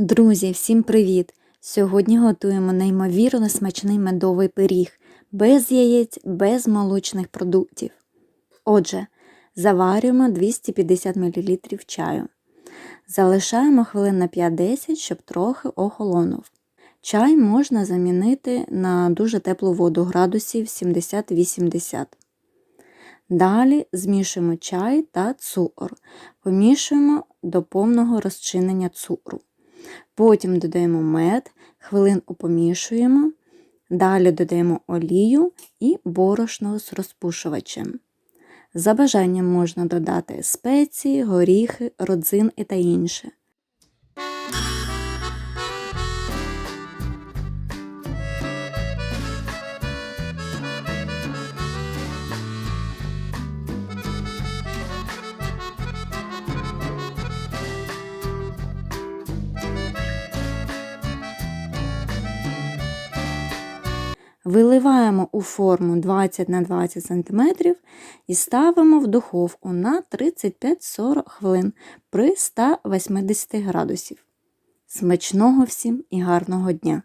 Друзі, всім привіт! Сьогодні готуємо неймовірно смачний медовий пиріг, без яєць, без молочних продуктів. Отже, заварюємо 250 мл чаю. Залишаємо хвилин на 5-10, щоб трохи охолонув. Чай можна замінити на дуже теплу воду градусів 70-80. Далі змішуємо чай та цукор. Помішуємо до повного розчинення цукру. Потім додаємо мед, хвилинку помішуємо, далі додаємо олію і борошно з розпушувачем. За бажанням можна додати спеції, горіхи, родзинки та інше. Виливаємо у форму 20 на 20 см і ставимо в духовку на 35-40 хвилин при 180 градусів. Смачного всім і гарного дня!